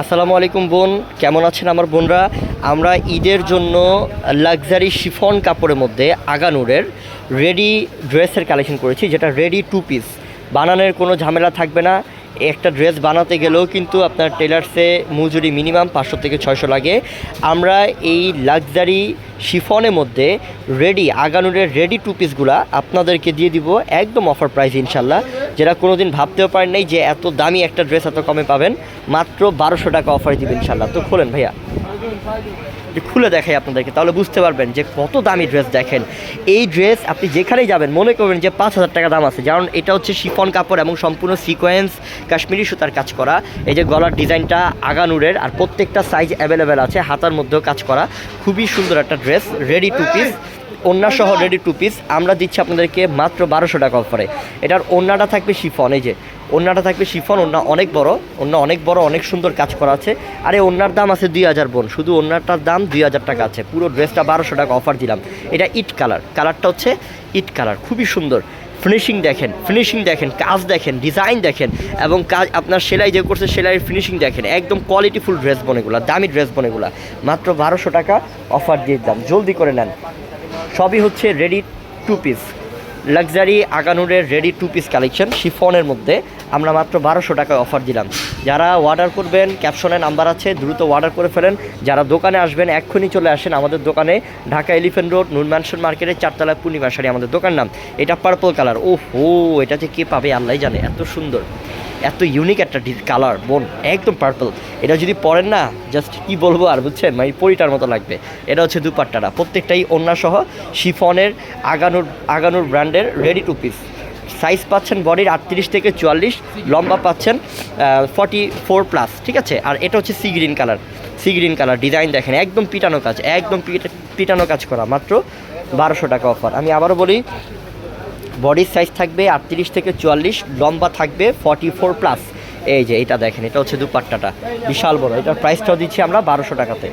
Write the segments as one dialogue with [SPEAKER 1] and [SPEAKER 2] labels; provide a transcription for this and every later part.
[SPEAKER 1] আসসালামু আলাইকুম বোন, কেমন আছেন আমার বোনরা? আমরা ঈদের জন্য লাক্সারি শিফন কাপড়ের মধ্যে আগানুরের রেডি ড্রেসের কালেকশন করেছি, যেটা রেডি টু পিস বানানোর কোনো ঝামেলা থাকবে না। একটা ড্রেস বানাতে গেলেও কিন্তু আপনার টেলার্সে মজুরি মিনিমাম পাঁচশো থেকে ছয়শো লাগে। আমরা এই লাক্সারি শিফনের মধ্যে রেডি আগানুরের রেডি টু পিসগুলা আপনাদেরকে দিয়ে দিব একদম অফার প্রাইস ইনশাল্লাহ। যেটা কোনো দিন ভাবতেও পারেন নাই যে এত দামি একটা ড্রেস এত কমে পাবেন, মাত্র বারোশো টাকা অফার দিবেন ইনশাল্লাহ। তো খোলেন ভাইয়া। খুলে দেখাই আপনাদেরকে, তাহলে বুঝতে পারবেন যে কত দামি ড্রেস দেখেন। এই ড্রেস আপনি যেখানেই যাবেন, মনে করবেন যে পাঁচ হাজার টাকা দাম আছে। কারণ এটা হচ্ছে শিফন কাপড় এবং সম্পূর্ণ সিকোয়েন্স কাশ্মীরি সুতার কাজ করা। এই যে গলার ডিজাইনটা আগানুরের আর প্রত্যেকটা সাইজ অ্যাভেলেবেল আছে, হাতার মধ্যেও কাজ করা। খুবই সুন্দর একটা ড্রেস রেডি টু পিস সহ রেডি টু পিস আমরা দিচ্ছি আপনাদেরকে মাত্র বারোশো টাকা অফারে এটার ওন্নাটা থাকবে শিফন, এই যে। ওন্নাটা থাকবে শিফন ওন্না অনেক বড় অন্য অনেক বড়, অনেক সুন্দর কাজ করা আছে। আর এই ওন্নার দাম আছে দুই হাজার বোন, শুধু ওন্নাটার দাম দুই হাজার টাকা আছে। পুরো ড্রেসটা বারোশো টাকা অফার দিলাম। এটা ইট কালার, কালারটা হচ্ছে ইট কালার, খুবই সুন্দর। ফিনিশিং দেখেন ফিনিশিং দেখেন, কাজ দেখেন ডিজাইন দেখেন, এবং কাজ আপনার সেলাই যে করছে সেলাইয়ের ফিনিশিং দেখেন, একদম কোয়ালিটিফুল ড্রেস বনেগুলো, দামি ড্রেস বনেগুলো। মাত্র বারোশো টাকা অফার দিয়ে দিলাম, জলদি করে নেন। সবই হচ্ছে রেডি টু পিস লাক্সারি আগানুরের রেডি টু পিস কালেকশন শিফনের মধ্যে। আমরা মাত্র বারোশো টাকায় অফার দিলাম। যারা অর্ডার করবেন ক্যাপশনে নাম্বার আছে, দ্রুত অর্ডার করে ফেলেন। যারা দোকানে আসবেন, এক্ষুনি চলে আসেন আমাদের দোকানে, Dhaka Elephant Road Noon Mansion মার্কেটের চারতলা পূর্ণিমা শাড়ি আমাদের দোকান নাম। এটা পার্পল কালার ও হো এটা যে কে পাবে আল্লাহ জানে, এত সুন্দর। এত ইউনিক একটা কালার বোন, একদম পার্পল এটা যদি পরেন না জাস্ট কি বলব আর, বুঝছেন? মানে পরিটার মতো লাগবে। এটা হচ্ছে দুপাট্টাটা। প্রত্যেকটাই সহ, শিফনের আগানুর আগানুর ব্র্যান্ডের রেডি টু পিস সাইজ পাচ্ছেন বডির আটত্রিশ থেকে চুয়াল্লিশ, লম্বা পাচ্ছেন ফর্টি ফোর প্লাস ঠিক আছে? আর এটা হচ্ছে sea green colour sea green colour design দেখেন, একদম পিটানো কাজ, একদম পিটা- পিটানো কাজ করা, মাত্র বারোশো টাকা অফার আমি আবারও বলি বডির সাইজ থাকবে আটত্রিশ থেকে চুয়াল্লিশ, লম্বা থাকবে ফর্টি ফোর প্লাস এই যে, এটা দেখেন, এটা হচ্ছে দুপাট্টাটা, বিশাল বড়, এটার প্রাইসটাও দিচ্ছি আমরা বারোশো টাকাতে।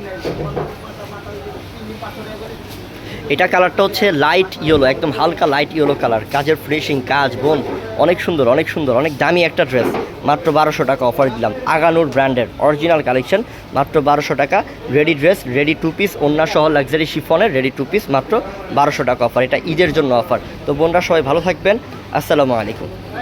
[SPEAKER 1] এটা কালারটা হচ্ছে লাইট ইয়েলো একদম হালকা লাইট ইয়েলো কালার কাজের ফিনিশিং কাজ, বোন। অনেক সুন্দর অনেক সুন্দর, অনেক দামি একটা ড্রেস মাত্র বারোশো টাকা অফার দিলাম। আগানুর ব্র্যান্ডের অরিজিনাল কালেকশন মাত্র বারোশো টাকা। Ready dress ready two piece সহ লাক্সারি শিফনের রেডি টু পিস মাত্র বারোশো টাকা অফার এটা ঈদের জন্য অফার তো বোনরা সবাই ভালো থাকবেন। আসসালামু আলাইকুম।